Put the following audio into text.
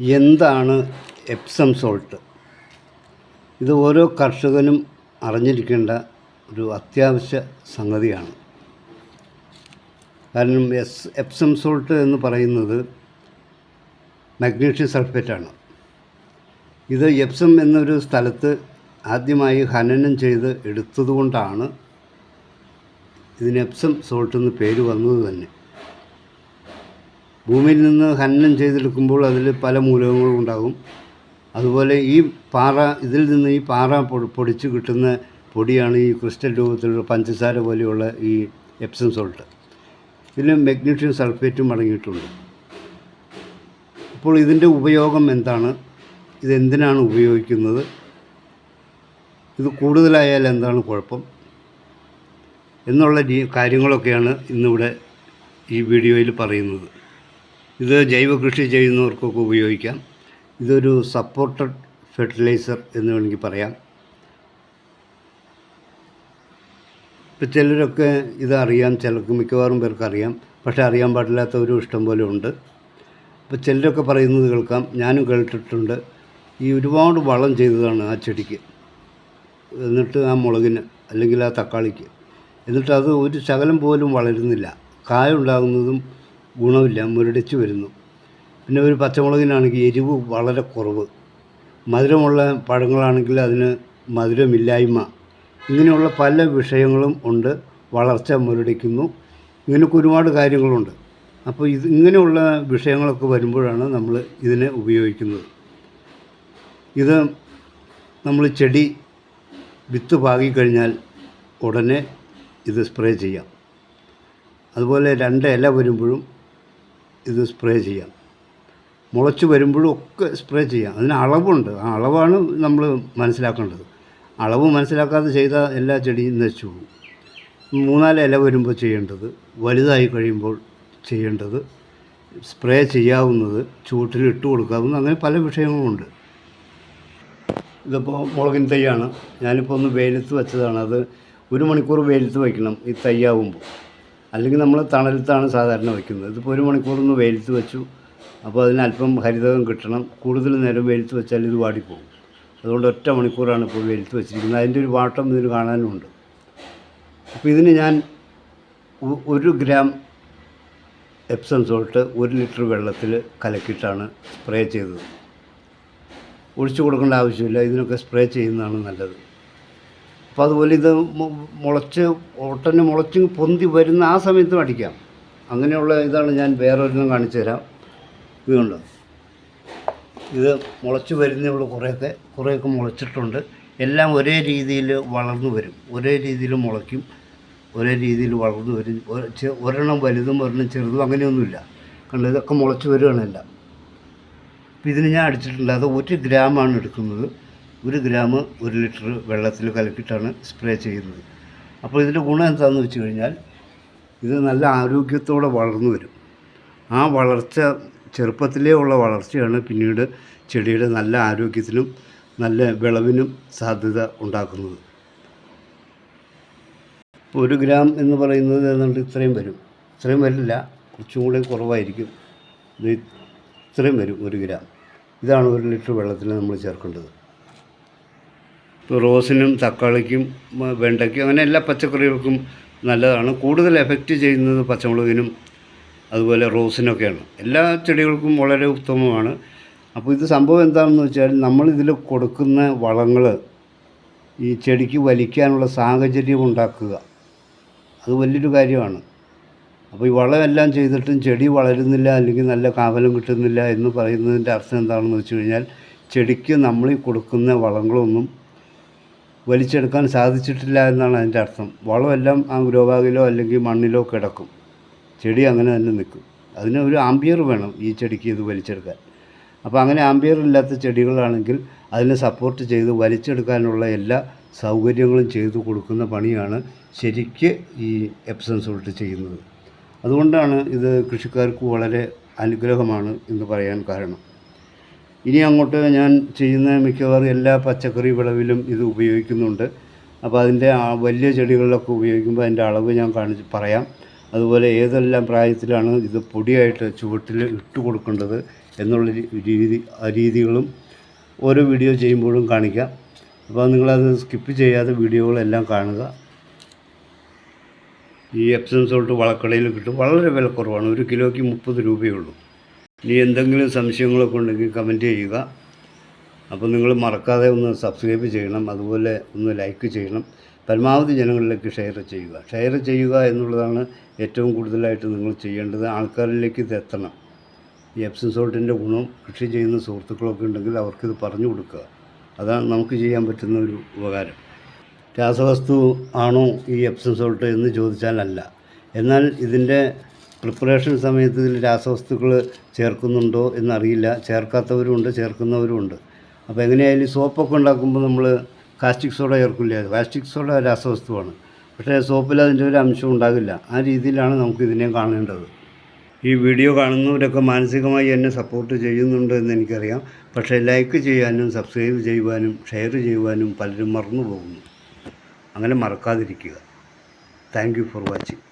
എന്താണ് Epsom salt? ഇത് ഓരോ കർഷകനും അറിഞ്ഞിരിക്കേണ്ട ഒരു അത്യാവശ്യ സംഗതിയാണ്. കാരണം എസ് എപ്സം സോൾട്ട് എന്ന് പറയുന്നത് മഗ്നീഷ്യം സൾഫേറ്റാണ്. ഇത് എപ്സം എന്നൊരു സ്ഥലത്ത് ആദ്യമായി ഖനനം ചെയ്ത് എടുത്തതുകൊണ്ടാണ് ഇതിന് എപ്സം സോൾട്ട് എന്ന് പേര് വന്നത് തന്നെ. ഭൂമിയിൽ നിന്ന് ഖനനം ചെയ്തെടുക്കുമ്പോൾ അതിൽ പല മൂലകങ്ങളും ഉണ്ടാകും. അതുപോലെ ഈ പാറ ഇതിൽ നിന്ന് ഈ പാറ പൊടിച്ച് കിട്ടുന്ന പൊടിയാണ് ഈ ക്രിസ്റ്റൽ രൂപത്തിലുള്ള പഞ്ചസാര പോലെയുള്ള ഈ എപ്സം സോൾട്ട് ഇതിൽ മഗ്നീഷ്യം സൾഫേറ്റും അടങ്ങിയിട്ടുണ്ട്. അപ്പോൾ ഇതിന്റെ ഉപയോഗം എന്താണ്? ഇതെന്തിനാണ് ഉപയോഗിക്കുന്നത്? ഇത് കൂടുതലായാൽ എന്താണ് കുഴപ്പം? എന്നുള്ള കാര്യങ്ങളൊക്കെയാണ് ഇന്നിവിടെ ഈ വീഡിയോയിൽ പറയുന്നത്. ഇത് ജൈവ കൃഷി ചെയ്യുന്നവർക്കൊക്കെ ഉപയോഗിക്കാം. ഇതൊരു സപ്പോർട്ടഡ് ഫെർട്ടിലൈസർ എന്ന് വേണമെങ്കിൽ പറയാം. ഇപ്പം ചിലരൊക്കെ ഇതറിയാം ചിലർക്ക് മിക്കവാറും പേർക്ക് അറിയാം പക്ഷേ അറിയാൻ പാടില്ലാത്തവരും ഇഷ്ടം പോലെ ഉണ്ട്. അപ്പോൾ ചിലരൊക്കെ പറയുന്നത് കേൾക്കാം ഞാനും കേട്ടിട്ടുണ്ട്. ഈ ഒരുപാട് വളം ചെയ്തതാണ് ആ ചെടിക്ക്. എന്നിട്ട് ആ മുളകിന് അല്ലെങ്കിൽ ആ തക്കാളിക്ക്. എന്നിട്ട് അത് ഒരു ശകലം പോലും വളരുന്നില്ല. കായ ഉണ്ടാകുന്നതും ഗുണമില്ല മുരടിച്ച് വരുന്നു. പിന്നെ ഒരു പച്ചമുളകിനാണെങ്കിൽ എരിവ് വളരെ കുറവ്. മധുരമുള്ള പഴങ്ങളാണെങ്കിൽ അതിന് മധുരമില്ലായ്മ. ഇങ്ങനെയുള്ള പല വിഷയങ്ങളും ഉണ്ട് വളർച്ച മുരടിക്കുന്നു. ഇങ്ങനെയൊക്കെ ഒരുപാട് കാര്യങ്ങളുണ്ട്. അപ്പോൾ ഇത് ഇങ്ങനെയുള്ള വിഷയങ്ങളൊക്കെ വരുമ്പോഴാണ് നമ്മൾ ഇതിനെ ഉപയോഗിക്കുന്നത്. ഇത് നമ്മൾ ചെടി വിത്ത് പാകിക്കഴിഞ്ഞാൽ ഉടനെ ഇത് സ്പ്രേ ചെയ്യാം. അതുപോലെ രണ്ട് ഇല വരുമ്പോഴും ഇത് സ്പ്രേ ചെയ്യാം. മുളച്ച് വരുമ്പോഴും ഒക്കെ സ്പ്രേ ചെയ്യാം. അതിന് അളവുണ്ട്. ആ അളവാണ് നമ്മൾ മനസ്സിലാക്കേണ്ടത്. അളവ് മനസ്സിലാക്കാതെ ചെയ്ത എല്ലാ ചെടിയും നശിച്ചു പോകും. മൂന്നാൽ ഇല വരുമ്പോൾ ചെയ്യേണ്ടത് വലുതായി കഴിയുമ്പോൾ ചെയ്യേണ്ടത് സ്പ്രേ ചെയ്യാവുന്നത് ചൂട്ടിൽ ഇട്ട് കൊടുക്കാവുന്ന അങ്ങനെ പല വിഷയങ്ങളുമുണ്ട് ഇതിപ്പോൾ മുളകിൻ തൈയാണ്. ഞാനിപ്പോൾ ഒന്ന് വെയിലത്ത് വെച്ചതാണ്. അത് ഒരു മണിക്കൂർ വെയിലത്ത് വയ്ക്കണം ഈ തൈയാവുമ്പോൾ അല്ലെങ്കിൽ നമ്മൾ തണലത്താണ് സാധാരണ വയ്ക്കുന്നത്. ഇതിപ്പോൾ ഒരു മണിക്കൂറൊന്ന് വെയിലത്ത് വെച്ചു. അപ്പോൾ അതിന് അല്പം ഹരിതകം കിട്ടണം. കൂടുതൽ നേരം വെയിലത്ത് വെച്ചാൽ ഇത് വാടിപ്പോകും. അതുകൊണ്ട് ഒറ്റ മണിക്കൂറാണ് ഇപ്പോൾ വെയിലത്ത് വെച്ചിരിക്കുന്നത്. അതിന്റെ ഒരു വാട്ടം ഇതിന് കാണാനുമുണ്ട്. അപ്പോൾ ഇതിന് ഞാൻ ഒരു ഗ്രാം എപ്സം സോൾട്ട് ഒരു ലിറ്റർ വെള്ളത്തിൽ കലക്കിയിട്ടാണ് സ്പ്രേ ചെയ്തത്. ഒഴിച്ചു കൊടുക്കേണ്ട ആവശ്യമില്ല. ഇതിനൊക്കെ സ്പ്രേ ചെയ്യുന്നതാണ് നല്ലത്. അപ്പോൾ അതുപോലെ ഇത് മുളച്ച് ഒട്ടന് മുളച്ച് പൊന്തി വരുന്ന ആ സമയത്തും അടിക്കാം. അങ്ങനെയുള്ള ഇതാണ് ഞാൻ വേറൊരെണ്ണം കാണിച്ചു തരാം. ഇതുകൊണ്ട് ഇത് മുളച്ച് വരുന്നേ ഉള്ളൂ കുറേയൊക്കെ. കുറേയൊക്കെ മുളച്ചിട്ടുണ്ട്. എല്ലാം ഒരേ രീതിയിൽ വളർന്നു വരും. ഒരേ രീതിയിൽ മുളയ്ക്കും. ഒരേ രീതിയിൽ വളർന്നു വരും. ഒരെണ്ണം വലുതും ഒരെണ്ണം ചെറുതും അങ്ങനെയൊന്നുമില്ല. കണ്ടോ? ഇതൊക്കെ മുളച്ച് വരികയാണ് എല്ലാം ഇതിന് ഞാൻ അടിച്ചിട്ടുണ്ട്. അത് ഒരു ഗ്രാമാണ് എടുക്കുന്നത്. ഒരു ഗ്രാം ഒരു ലിറ്റർ വെള്ളത്തിൽ കലക്കിയിട്ടാണ് സ്പ്രേ ചെയ്യുന്നത്. അപ്പോൾ ഇതിന്റെ ഗുണം എന്താണെന്ന് വെച്ച് കഴിഞ്ഞാൽ ഇത് നല്ല ആരോഗ്യത്തോടെ വളർന്നു വരും. ആ വളർച്ച ചെറുപ്പത്തിലേ ഉള്ള വളർച്ചയാണ് പിന്നീട് ചെടിയുടെ നല്ല ആരോഗ്യത്തിനും നല്ല വിളവിനും സാധ്യത ഉണ്ടാക്കുന്നത്. ഒരു ഗ്രാം എന്ന് പറയുന്നത് ഏതാണ്ട് ഇത്രയും വരും. ഇത്രയും വരില്ല കുറച്ചും കൂടെ കുറവായിരിക്കും. ഇത് ഇത്രയും വരും ഒരു ഗ്രാം. ഇതാണ് ഒരു ലിറ്റർ വെള്ളത്തിൽ നമ്മൾ ചേർക്കേണ്ടത്. റോസിനും തക്കാളിക്കും വെണ്ടയ്ക്കും അങ്ങനെ എല്ലാ പച്ചക്കറികൾക്കും നല്ലതാണ്. കൂടുതൽ എഫക്റ്റ് ചെയ്യുന്നത് പച്ചമുളകിനും അതുപോലെ റോസിനൊക്കെയാണ്. എല്ലാ ചെടികൾക്കും വളരെ ഉത്തമമാണ്. അപ്പോൾ ഇത് സംഭവം എന്താണെന്ന് വെച്ചാൽ നമ്മൾ ഇതിൽ കൊടുക്കുന്ന വളങ്ങൾ ഈ ചെടിക്ക് വലിക്കാനുള്ള സാഹചര്യം ഉണ്ടാക്കുക. അത് വലിയൊരു കാര്യമാണ്. അപ്പോൾ ഈ വളമെല്ലാം ചെയ്തിട്ടും ചെടി വളരുന്നില്ല അല്ലെങ്കിൽ നല്ല കാവലം കിട്ടുന്നില്ല എന്ന് പറയുന്നതിന്റെ അർത്ഥം എന്താണെന്ന് വെച്ച് കഴിഞ്ഞാൽ ചെടിക്ക് നമ്മൾ കൊടുക്കുന്ന വളങ്ങളൊന്നും വലിച്ചെടുക്കാൻ സാധിച്ചിട്ടില്ല എന്നാണ് അതിന്റെ അർത്ഥം. വളമെല്ലാം ആ ഗ്രോബാഗിലോ അല്ലെങ്കിൽ മണ്ണിലോ കിടക്കും. ചെടി അങ്ങനെ തന്നെ നിൽക്കും. അതിന് ഒരു ആംബിയർ വേണം ഈ ചെടിക്ക് ഇത് വലിച്ചെടുക്കാൻ. അപ്പോൾ അങ്ങനെ ആംബിയർ ഇല്ലാത്ത ചെടികളാണെങ്കിൽ അതിനെ സപ്പോർട്ട് ചെയ്ത് വലിച്ചെടുക്കാനുള്ള എല്ലാ സൗകര്യങ്ങളും ചെയ്തു കൊടുക്കുന്ന പണിയാണ് ശരിക്ക് ഈ എപ്സം സോൾട്ട് ചെയ്യുന്നത്. അതുകൊണ്ടാണ് ഇത് കൃഷിക്കാർക്ക് വളരെ അനുഗ്രഹമാണ് എന്ന് പറയാൻ കാരണം. ഇനി അങ്ങോട്ട് ഞാൻ ചെയ്യുന്ന മിക്കവാറും എല്ലാ പച്ചക്കറി വിളവിലും ഇത് ഉപയോഗിക്കുന്നുണ്ട്. അപ്പോൾ അതിന്റെ വലിയ ചെടികളിലൊക്കെ ഉപയോഗിക്കുമ്പോൾ അതിന്റെ അളവ് ഞാൻ കാണിച്ച് പറയാം. അതുപോലെ ഏതെല്ലാം പ്രായത്തിലാണ് ഇത് പൊടിയായിട്ട് ചുവട്ടിൽ ഇട്ട് കൊടുക്കേണ്ടത് എന്നുള്ള രീതി രീതികളും ഓരോ വീഡിയോ ചെയ്യുമ്പോഴും കാണിക്കാം. അപ്പോൾ നിങ്ങളത് സ്കിപ്പ് ചെയ്യാതെ വീഡിയോകളെല്ലാം കാണുക. ഈ എപ്സം സോൾട്ട് വളക്കടയിൽ കിട്ടും. വളരെ വിലക്കുറവാണ്. ഒരു കിലോയ്ക്ക് മുപ്പത് രൂപയേ ഉള്ളൂ. ഇനി എന്തെങ്കിലും സംശയങ്ങളൊക്കെ ഉണ്ടെങ്കിൽ കമന്റ് ചെയ്യുക. അപ്പോൾ നിങ്ങൾ മറക്കാതെ ഒന്ന് സബ്സ്ക്രൈബ് ചെയ്യണം. അതുപോലെ ഒന്ന് ലൈക്ക് ചെയ്യണം. പരമാവധി ജനങ്ങളിലേക്ക് ഷെയർ ചെയ്യുക. ഷെയർ ചെയ്യുക എന്നുള്ളതാണ് ഏറ്റവും കൂടുതലായിട്ട് നിങ്ങൾ ചെയ്യേണ്ടത്. ആൾക്കാരിലേക്ക് ഇത് എത്തണം. ഈ എപ്സിൻ സോൾട്ടിന്റെ ഗുണം കൃഷി ചെയ്യുന്ന സുഹൃത്തുക്കളൊക്കെ ഉണ്ടെങ്കിൽ അവർക്കിത് പറഞ്ഞു കൊടുക്കുക. അതാണ് നമുക്ക് ചെയ്യാൻ പറ്റുന്ന ഒരു ഉപകാരം. രാസവസ്തു ആണോ ഈ എപ്സിൻ സോൾട്ട് എന്ന് ചോദിച്ചാലല്ല എന്നാൽ ഇതിന്റെ പ്രിപ്പറേഷൻ സമയത്ത് ഇതിൽ രാസവസ്തുക്കൾ ചേർക്കുന്നുണ്ടോ എന്നറിയില്ല. ചേർക്കാത്തവരുമുണ്ട് ചേർക്കുന്നവരുമുണ്ട്. അപ്പോൾ എങ്ങനെയായാലും സോപ്പൊക്കെ ഉണ്ടാക്കുമ്പോൾ നമ്മൾ കാസ്റ്റിക് സോഡ ചേർക്കില്ല? കാസ്റ്റിക് സോഡ രാസവസ്തുവാണ്. പക്ഷേ സോപ്പിൽ അതിന്റെ ഒരു അംശം ഉണ്ടാകില്ല. ആ രീതിയിലാണ് നമുക്ക് ഇതിനെ കാണേണ്ടത്. ഈ വീഡിയോ കാണുന്നവരൊക്കെ മാനസികമായി എന്നെ സപ്പോർട്ട് ചെയ്യുന്നുണ്ട് എന്ന് എനിക്കറിയാം. പക്ഷേ ലൈക്ക് ചെയ്യാനും സബ്സ്ക്രൈബ് ചെയ്യുവാനും ഷെയർ ചെയ്യുവാനും പലരും മറന്നു പോകുന്നു അങ്ങനെ മറക്കാതിരിക്കുക. Thank for watching